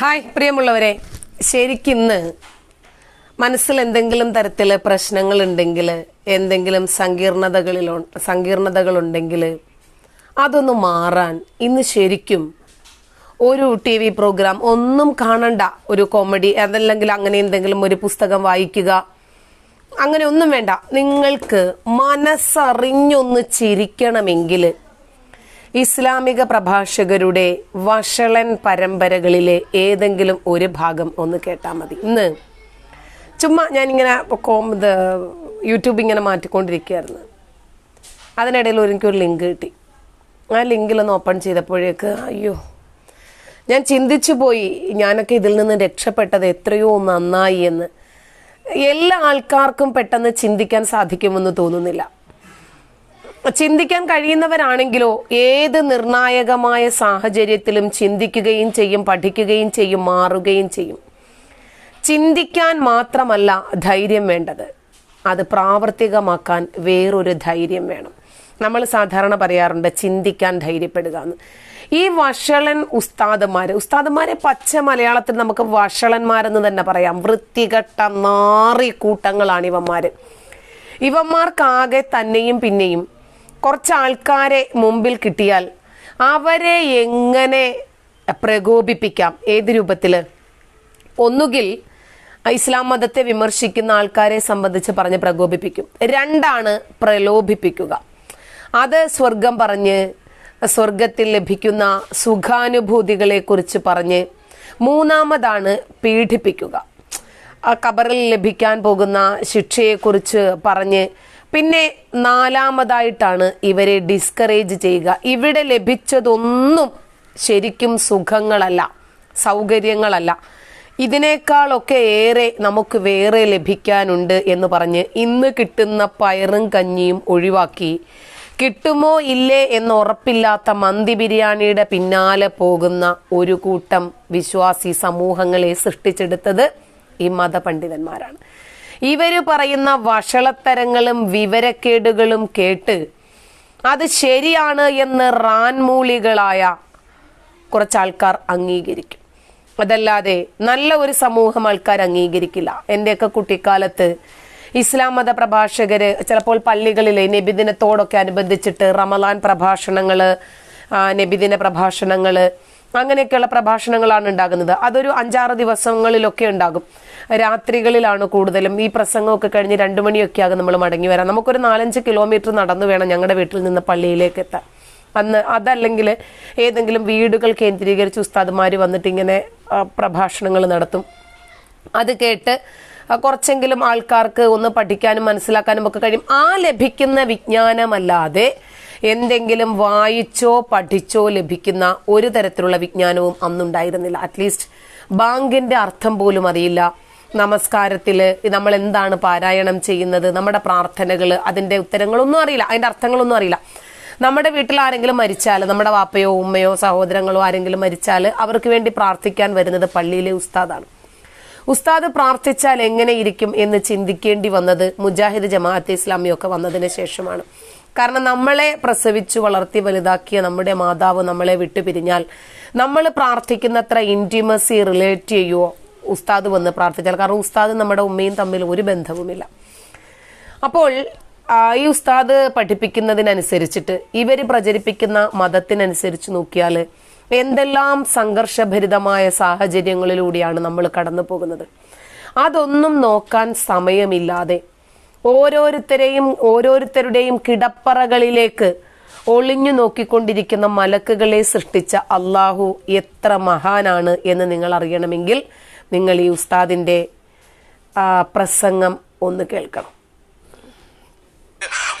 Hi പ്രിയമുള്ളവരെ. ശരിക്കിന്ന് മനസ്സിൽ എന്തെങ്കിലും തരത്തിൽ പ്രശ്നങ്ങൾ ഉണ്ടെങ്കിൽ എന്തെങ്കിലും സങ്കീർണതകളിലോ സങ്കീർണതകളുണ്ടെങ്കിൽ അതൊന്ന് മാറാൻ ഇന്ന് ശരിക്കും ഒരു ടി വി പ്രോഗ്രാം ഒന്നും കാണണ്ട. ഒരു കോമഡി അതല്ലെങ്കിൽ അങ്ങനെ എന്തെങ്കിലും ഒരു പുസ്തകം വായിക്കുക. അങ്ങനെ ഒന്നും വേണ്ട. നിങ്ങൾക്ക് മനസ്സറിഞ്ഞൊന്ന് ചിരിക്കണമെങ്കിൽ ഇസ്ലാമിക പ്രഭാഷകരുടെ വഷളൻ പരമ്പരകളിലെ ഏതെങ്കിലും ഒരു ഭാഗം ഒന്ന് കേട്ടാൽ മതി. ഇന്ന് ചുമ്മാ ഞാനിങ്ങനെ കോം യൂട്യൂബ് ഇങ്ങനെ മാറ്റിക്കൊണ്ടിരിക്കുകയായിരുന്നു. അതിനിടയിൽ എനിക്കൊരു ലിങ്ക് കിട്ടി. ആ ലിങ്കിലൊന്ന് ഓപ്പൺ ചെയ്തപ്പോഴേക്ക് അയ്യോ ഞാൻ ചിന്തിച്ചു പോയി ഞാനൊക്കെ ഇതിൽ നിന്ന് രക്ഷപ്പെട്ടത് എത്രയോ നന്നായി എന്ന്. എല്ലാ ആൾക്കാർക്കും പെട്ടെന്ന് ചിന്തിക്കാൻ സാധിക്കുമെന്ന് തോന്നുന്നില്ല. ചിന്തിക്കാൻ കഴിയുന്നവരാണെങ്കിലോ ഏത് നിർണായകമായ സാഹചര്യത്തിലും ചിന്തിക്കുകയും ചെയ്യും പഠിക്കുകയും ചെയ്യും മാറുകയും ചെയ്യും. ചിന്തിക്കാൻ മാത്രമല്ല ധൈര്യം വേണ്ടത്. അത് പ്രാവർത്തികമാക്കാൻ വേറൊരു ധൈര്യം വേണം. നമ്മൾ സാധാരണ പറയാറുണ്ട് ചിന്തിക്കാൻ ധൈര്യപ്പെടുക എന്ന്. ഈ വഷളൻ ഉസ്താദന്മാർ ഉസ്താദന്മാരെ പച്ച മലയാളത്തിൽ നമുക്ക് വഷളന്മാരെന്ന് തന്നെ പറയാം. വൃത്തികെട്ട നാറി കൂട്ടങ്ങളാണ് ഇവന്മാര് ഇവന്മാർക്കാകെ തന്നെയും പിന്നെയും കുറച്ച് ആൾക്കാരെ മുമ്പിൽ കിട്ടിയാൽ അവരെ എങ്ങനെ പ്രകോപിപ്പിക്കാം? ഏത് രൂപത്തിൽ ഒന്നുകിൽ ഇസ്ലാം മതത്തെ വിമർശിക്കുന്ന ആൾക്കാരെ സംബന്ധിച്ച് പറഞ്ഞ് പ്രകോപിപ്പിക്കും. രണ്ടാണ് പ്രലോഭിപ്പിക്കുക. അത് സ്വർഗം പറഞ്ഞ് സ്വർഗത്തിൽ ലഭിക്കുന്ന സുഖാനുഭൂതികളെ കുറിച്ച് പറഞ്ഞ് മൂന്നാമതാണ് പീഡിപ്പിക്കുക. ആ കബറിൽ ലഭിക്കാൻ പോകുന്ന ശിക്ഷയെക്കുറിച്ച് പറഞ്ഞ് പിന്നെ നാലാമതായിട്ടാണ് ഇവരെ ഡിസ്കറേജ് ചെയ്യുക. ഇവിടെ ലഭിച്ചതൊന്നും ശരിക്കും സുഖങ്ങളല്ല സൗകര്യങ്ങളല്ല. ഇതിനേക്കാളൊക്കെ ഏറെ നമുക്ക് വേറെ ലഭിക്കാനുണ്ട് എന്ന് പറഞ്ഞ് ഇന്ന് കിട്ടുന്ന പയറും കഞ്ഞിയും ഒഴിവാക്കി. കിട്ടുമോ ഇല്ലേ എന്ന് ഉറപ്പില്ലാത്ത മന്തി ബിരിയാണിയുടെ പിന്നാലെ പോകുന്ന ഒരു കൂട്ടം വിശ്വാസി സമൂഹങ്ങളെ സൃഷ്ടിച്ചെടുത്തത് ഈ മതപണ്ഡിതന്മാരാണ്. ഇവർ പറയുന്ന വഷളത്തരങ്ങളും വിവരക്കേടുകളും കേട്ട് അത് ശരിയാണ് എന്ന് റാൻമൂളികളായ കുറച്ചാൾക്കാർ അംഗീകരിക്കും. അതല്ലാതെ നല്ല ഒരു സമൂഹം ആൾക്കാർ അംഗീകരിക്കില്ല. എന്റെയൊക്കെ കുട്ടിക്കാലത്ത് ഇസ്ലാം മത പ്രഭാഷകര് ചിലപ്പോൾ പള്ളികളിലെ നബിദിനത്തോടൊക്കെ അനുബന്ധിച്ചിട്ട് റമലാൻ പ്രഭാഷണങ്ങൾ നബിദിന പ്രഭാഷണങ്ങൾ അങ്ങനെയൊക്കെയുള്ള പ്രഭാഷണങ്ങളാണ് ഉണ്ടാകുന്നത്. അതൊരു അഞ്ചാറ് ദിവസങ്ങളിലൊക്കെ ഉണ്ടാകും. രാത്രികളിലാണ് കൂടുതലും. ഈ പ്രസംഗമൊക്കെ കഴിഞ്ഞ് രണ്ടു മണിയൊക്കെ ആകും നമ്മൾ മടങ്ങി വരാം നമുക്കൊരു നാലഞ്ച് കിലോമീറ്റർ നടന്നു വേണം ഞങ്ങളുടെ വീട്ടിൽ നിന്ന് പള്ളിയിലേക്ക് എത്താൻ. അന്ന് അതല്ലെങ്കിൽ ഏതെങ്കിലും വീടുകൾ കേന്ദ്രീകരിച്ച് ഉസ്താദ്മാർ വന്നിട്ട് ഇങ്ങനെ പ്രഭാഷണങ്ങൾ നടത്തും. അത് കേട്ട് കുറച്ചെങ്കിലും ആൾക്കാർക്ക് ഒന്ന് പഠിക്കാനും മനസ്സിലാക്കാനും ഒക്കെ കഴിയും. ആ ലഭിക്കുന്ന വിജ്ഞാനമല്ലാതെ എന്തെങ്കിലും വായിച്ചോ പഠിച്ചോ ലഭിക്കുന്ന ഒരു തരത്തിലുള്ള വിജ്ഞാനവും അന്നുണ്ടായിരുന്നില്ല. അറ്റ്ലീസ്റ്റ് ബാങ്കിന്റെ അർത്ഥം പോലും അറിയില്ല. നമസ്കാരത്തിൽ നമ്മൾ എന്താണ് പാരായണം ചെയ്യുന്നത്? നമ്മുടെ പ്രാർത്ഥനകൾ അതിന്റെ ഉത്തരങ്ങളൊന്നും അറിയില്ല. അതിന്റെ അർത്ഥങ്ങളൊന്നും അറിയില്ല. നമ്മുടെ വീട്ടിൽ ആരെങ്കിലും മരിച്ചാൽ നമ്മുടെ വാപ്പയോ ഉമ്മയോ സഹോദരങ്ങളോ ആരെങ്കിലും മരിച്ചാൽ അവർക്ക് വേണ്ടി പ്രാർത്ഥിക്കാൻ വരുന്നത് പള്ളിയിലെ ഉസ്താദാണ്. ഉസ്താദ് പ്രാർത്ഥിച്ചാൽ എങ്ങനെയിരിക്കും എന്ന് ചിന്തിക്കേണ്ടി വന്നത് മുജാഹിദ് ജമാഅത്തെ ഇസ്ലാമിയൊക്കെ വന്നതിന് ശേഷമാണ്. കാരണം നമ്മളെ പ്രസവിച്ചു വളർത്തി വലുതാക്കിയ നമ്മുടെ മാതാവ് നമ്മളെ വിട്ടുപിരിഞ്ഞാൽ നമ്മൾ പ്രാർത്ഥിക്കുന്നത്ര ഇന്റിമസി റിലേറ്റ് ചെയ്യുവോ? ഉസ്താദ് വന്ന് പ്രാർത്ഥിച്ചാൽ. കാരണം ഉസ്താദ് നമ്മുടെ ഉമ്മയും തമ്മിൽ ഒരു ബന്ധവുമില്ല. അപ്പോൾ ഈ ഉസ്താദ് പഠിപ്പിക്കുന്നതിനനുസരിച്ചിട്ട് ഇവർ പ്രചരിപ്പിക്കുന്ന മതത്തിനനുസരിച്ച് നോക്കിയാൽ എന്തെല്ലാം സംഘർഷഭരിതമായ സാഹചര്യങ്ങളിലൂടെയാണ് നമ്മൾ കടന്നു പോകുന്നത്. അതൊന്നും നോക്കാൻ സമയമില്ലാതെ ഓരോരുത്തരെയും ഓരോരുത്തരുടെയും കിടപ്പറകളിലേക്ക് ഒളിഞ്ഞു നോക്കിക്കൊണ്ടിരിക്കുന്ന മലക്കുകളെ സൃഷ്ടിച്ച അള്ളാഹു എത്ര മഹാനാണ് എന്ന് നിങ്ങൾ അറിയണമെങ്കിൽ നിങ്ങൾ ഈ ഉസ്താദിന്റെ പ്രസംഗം ഒന്ന് കേൾക്കണം.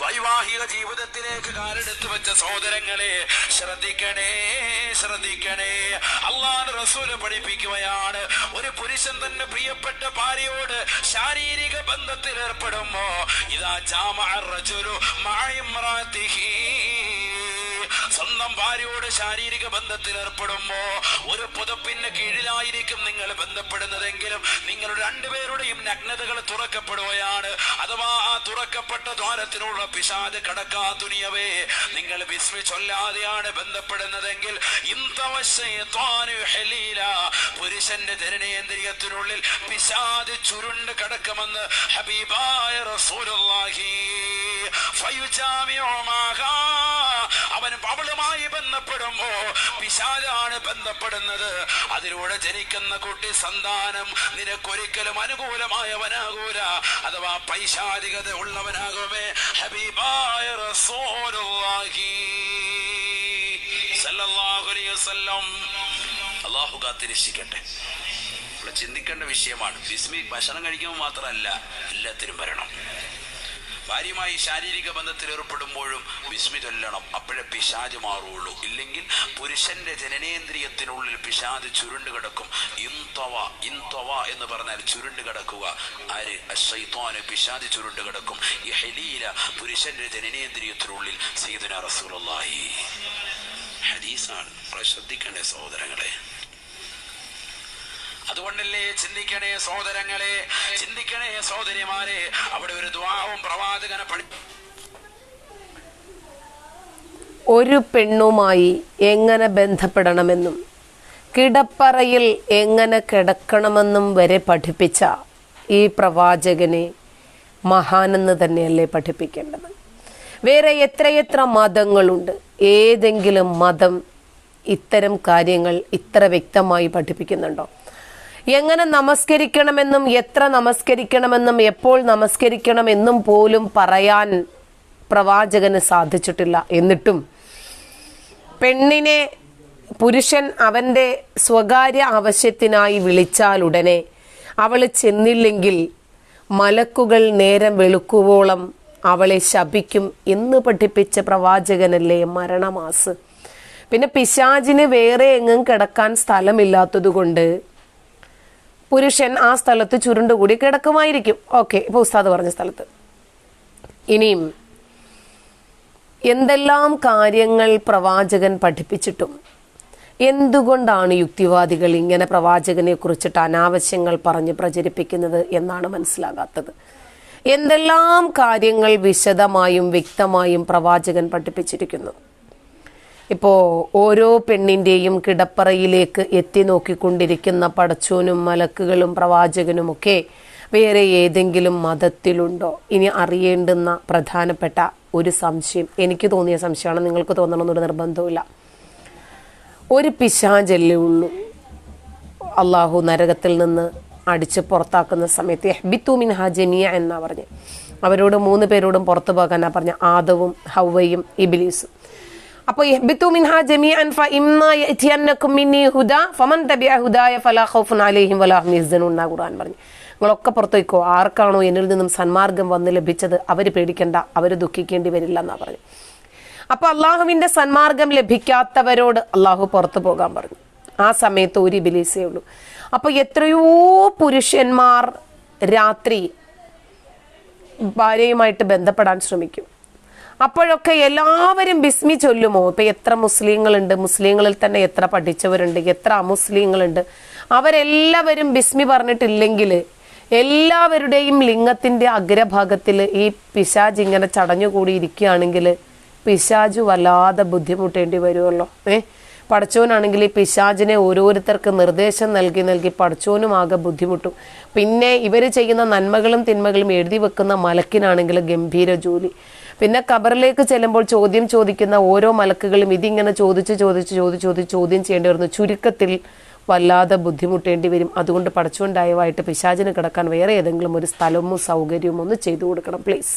വൈവാഹിക ജീവിതത്തിലേക്ക് കാലെടുത്തു വെച്ച സഹോദരങ്ങളെ ശ്രദ്ധിക്കണേ ശ്രദ്ധിക്കണേ. അള്ളാഹ് റസൂൽ പഠിപ്പിക്കുകയാണ്. ഒരു പുരുഷൻ തന്നെ പ്രിയപ്പെട്ട ഭാര്യയോട് ശാരീരിക ബന്ധത്തിൽ ഏർപ്പെടുമ്പോ ഇതാ ജാമഅ റജുലു മഅ ഇമ്രാതിഹി സ്വന്തം ഭാര്യയോട് ശാരീരിക ബന്ധത്തിൽ ഏർപ്പെടുമ്പോ ഒരു പുതപ്പിന്റെ കീഴിലായിരിക്കും നിങ്ങൾ ബന്ധപ്പെടുന്നതെങ്കിലും നിങ്ങൾ രണ്ടുപേരുടെയും നഗ്നതകൾ തുറക്കപ്പെടുകയാണ് അഥവാ ആ തുറക്കപ്പെട്ട ദ്വാരത്തിനുള്ള പിശാദ് കടക്കാ തുനിയവേ നിങ്ങൾ വിസ്മി ബന്ധപ്പെടുന്നതെങ്കിൽ. പുരുഷന്റെ ജനനേന്ദ്രിയത്തിനുള്ളിൽ പിശാദ് ചുരുണ്ട് കടക്കുമെന്ന് ഹബീബായ റസൂലുള്ളാഹി ഫയുജാമിഉ മാഹാ. അവൻ അവളുമായി ബന്ധപ്പെടുമ്പോ പിശാലാണ് ബന്ധപ്പെടുന്നത്. അതിലൂടെ ജനിക്കുന്ന കുട്ടി സന്താനം നിനക്കൊരിക്കലും അനുകൂലമായവനാകൂല. അഥവാ പൈശാലികത ഉള്ളവനാകുമേ. ഹബീബായ റസൂലുള്ളാഹി അലൈഹി വസല്ലം. അള്ളാഹു കാത്തിരിക്കട്ടെ ചിന്തിക്കേണ്ട വിഷയമാണ്. ബിസ്മി ഭക്ഷണം കഴിക്കുമ്പോൾ മാത്രമല്ല എല്ലാത്തിനും വരണം ഭാര്യയുമായി ശാരീരിക ബന്ധത്തിൽ ഏർപ്പെടുമ്പോഴും വിസ്മി ചൊല്ലണം അപ്പോഴേ പിശാജ് മാറുള്ളൂ ഇല്ലെങ്കിൽ പുരുഷന്റെ ജനനേന്ദ്രിയത്തിനുള്ളിൽ പിശാജ് ചുരുണ്ട് കിടക്കും. ഇൻതവ ഇൻതവ എന്ന് പറഞ്ഞാൽ ചുരുണ്ട് കിടക്കുക. ആര്? അശൈത്വാന് പിശാജ് ചുരുണ്ട് കിടക്കും. ഈ ഹലീല പുരുഷന്റെ ജനനേന്ദ്രിയത്തിനുള്ളിൽ സീദന റസൂലുള്ളാഹി. ഹദീസാണ്. ശ്രദ്ധിക്കണ്ടേ സഹോദരങ്ങളെ? അതുകൊണ്ടല്ലേ ചിന്തിക്കണേ സഹോദരങ്ങളെ ചിന്തിക്കണേ സഹോദരിമാരെ. അവിടെ ഒരു ദ്വാവും പ്രവാചകനെ പഠി ഒരു പെണ്ണുമായി എങ്ങനെ ബന്ധപ്പെടണമെന്നും കിടപ്പറയിൽ എങ്ങനെ കിടക്കണമെന്നും വരെ പഠിപ്പിച്ച ഈ പ്രവാചകനെ മഹാനെന്ന് തന്നെയല്ലേ പഠിപ്പിക്കേണ്ടത്? വേറെ എത്രയെത്ര മതങ്ങളുണ്ട്. ഏതെങ്കിലും മതം ഇത്തരം കാര്യങ്ങൾ ഇത്ര വ്യക്തമായി പഠിപ്പിക്കുന്നുണ്ടോ? എങ്ങനെ നമസ്കരിക്കണമെന്നും എത്ര നമസ്കരിക്കണമെന്നും എപ്പോൾ നമസ്കരിക്കണമെന്നും പോലും പറയാൻ പ്രവാചകന് സാധിച്ചിട്ടില്ല. എന്നിട്ടും പെണ്ണിനെ പുരുഷൻ അവന്റെ സ്വകാര്യ ആവശ്യത്തിനായി വിളിച്ചാൽ ഉടനെ അവൾ ചെന്നില്ലെങ്കിൽ മലക്കുകൾ നേരം വെളുക്കുവോളം അവളെ ശപിക്കും എന്ന് പഠിപ്പിച്ച പ്രവാചകനല്ലേ മരണമാസ്. പിന്നെ പിശാചിന് വേറെ എങ്ങും കിടക്കാൻ സ്ഥലമില്ലാത്തതുകൊണ്ട് പുരുഷൻ ആ സ്ഥലത്ത് ചുരുണ്ടുകൂടി കിടക്കുമായിരിക്കും. ഓക്കെ ഇപ്പൊ ഉസ്താദ് പറഞ്ഞ സ്ഥലത്ത്. ഇനിയും എന്തെല്ലാം കാര്യങ്ങൾ പ്രവാചകൻ പഠിപ്പിച്ചിട്ടും എന്തുകൊണ്ടാണ് യുക്തിവാദികൾ ഇങ്ങനെ പ്രവാചകനെ കുറിച്ചിട്ട് അനാവശ്യങ്ങൾ പറഞ്ഞ് പ്രചരിപ്പിക്കുന്നത് എന്നാണ് മനസ്സിലാകാത്തത്? എന്തെല്ലാം കാര്യങ്ങൾ വിശദമായും വ്യക്തമായും പ്രവാചകൻ പഠിപ്പിച്ചിരിക്കുന്നു? ഇപ്പോൾ ഓരോ പെണ്ണിന്റെയും കിടപ്പറയിലേക്ക് എത്തി നോക്കിക്കൊണ്ടിരിക്കുന്ന പടച്ചോനും മലക്കുകളും പ്രവാചകനുമൊക്കെ വേറെ ഏതെങ്കിലും മതത്തിലുണ്ടോ? ഇനി അറിയേണ്ടുന്ന പ്രധാനപ്പെട്ട ഒരു സംശയം. എനിക്ക് തോന്നിയ സംശയമാണ്. നിങ്ങൾക്ക് തോന്നണമെന്നൊരു നിർബന്ധമില്ല ഒരു പിശാചല്ലേ ഉള്ളൂ. അള്ളാഹു നരകത്തിൽ നിന്ന് അടിച്ച് പുറത്താക്കുന്ന സമയത്ത് എഹ്ബിത്തു മിൻ ഹജനിയ എന്നാ പറഞ്ഞ്. അവരോട് മൂന്ന് പേരോടും പുറത്തു പോകാനാ പറഞ്ഞ. ആദവും ഹൗവയും ഇബിലീസും. അപ്പോൾ യഹ്ബിത്തു മിൻഹാ ജമീഅൻ ഫഇമ്മാ യഅതിയന്നകും മിന്നി ഹുദ ഫമൻ തബിഅ ഹുദായ ഫലാ ഖൗഫുൻ അലൈഹിം വലാ ഹും യഹ്സനൂൻ എന്നാ ഖുർആൻ പറഞ്ഞു. നിങ്ങളൊക്കെ പുറത്തേക്കോ ആർക്കാണോ എന്നിൽ നിന്നും സന്മാർഗം വന്ന് ലഭിച്ചത് അവർ പേടിക്കണ്ട അവർ ദുഃഖിക്കേണ്ടി വരില്ല എന്നാ പറഞ്ഞു. അപ്പൊ അള്ളാഹുവിന്റെ സന്മാർഗം ലഭിക്കാത്തവരോട് അള്ളാഹു പുറത്തു പോകാൻ പറഞ്ഞു. ആ സമയത്ത് ഒരു ബിലീസേ ഉള്ളൂ. അപ്പൊ എത്രയോ പുരുഷന്മാർ രാത്രി ഭാര്യയുമായിട്ട് ബന്ധപ്പെടാൻ ശ്രമിക്കും. അപ്പോഴൊക്കെ എല്ലാവരും ബിസ്മി ചൊല്ലുമോ? ഇപ്പൊ എത്ര മുസ്ലിങ്ങളുണ്ട്? മുസ്ലിങ്ങളിൽ തന്നെ എത്ര പഠിച്ചവരുണ്ട്? എത്ര അമുസ്ലിങ്ങളുണ്ട്? അവരെല്ലാവരും ബിസ്മി പറഞ്ഞിട്ടില്ലെങ്കിൽ എല്ലാവരുടെയും ലിംഗത്തിന്റെ അഗ്രഭാഗത്തിൽ ഈ പിശാജ് ഇങ്ങനെ ചടഞ്ഞുകൂടി ഇരിക്കുകയാണെങ്കിൽ പിശാജ് വല്ലാതെ ബുദ്ധിമുട്ടേണ്ടി വരുമല്ലോ. ഏ? പടച്ചോനാണെങ്കിൽ ഈ പിശാജിനെ ഓരോരുത്തർക്ക് നിർദ്ദേശം നൽകി നൽകി പടച്ചോനും ആകെ ബുദ്ധിമുട്ടും. പിന്നെ ഇവർ ചെയ്യുന്ന നന്മകളും തിന്മകളും എഴുതി വെക്കുന്ന മലക്കിനാണെങ്കിൽ ഗംഭീര ജോലി. പിന്നെ കബറിലേക്ക് ചെല്ലുമ്പോൾ ചോദ്യം ചോദിക്കുന്ന ഓരോ മലക്കുകളും ഇതിങ്ങനെ ചോദിച്ച് ചോദിച്ച് ചോദിച്ച് ചോദിച്ച് ചോദ്യം ചെയ്യേണ്ടി വരുന്നു. ചുരുക്കത്തിൽ വല്ലാതെ ബുദ്ധിമുട്ടേണ്ടി വരും. അതുകൊണ്ട് പഠിച്ചുകൊണ്ടായവായിട്ട് പിശാചിന് കിടക്കാൻ വേറെ ഏതെങ്കിലും ഒരു സ്ഥലമോ സൗകര്യമോ ഒന്ന് ചെയ്തു കൊടുക്കണം പ്ലീസ്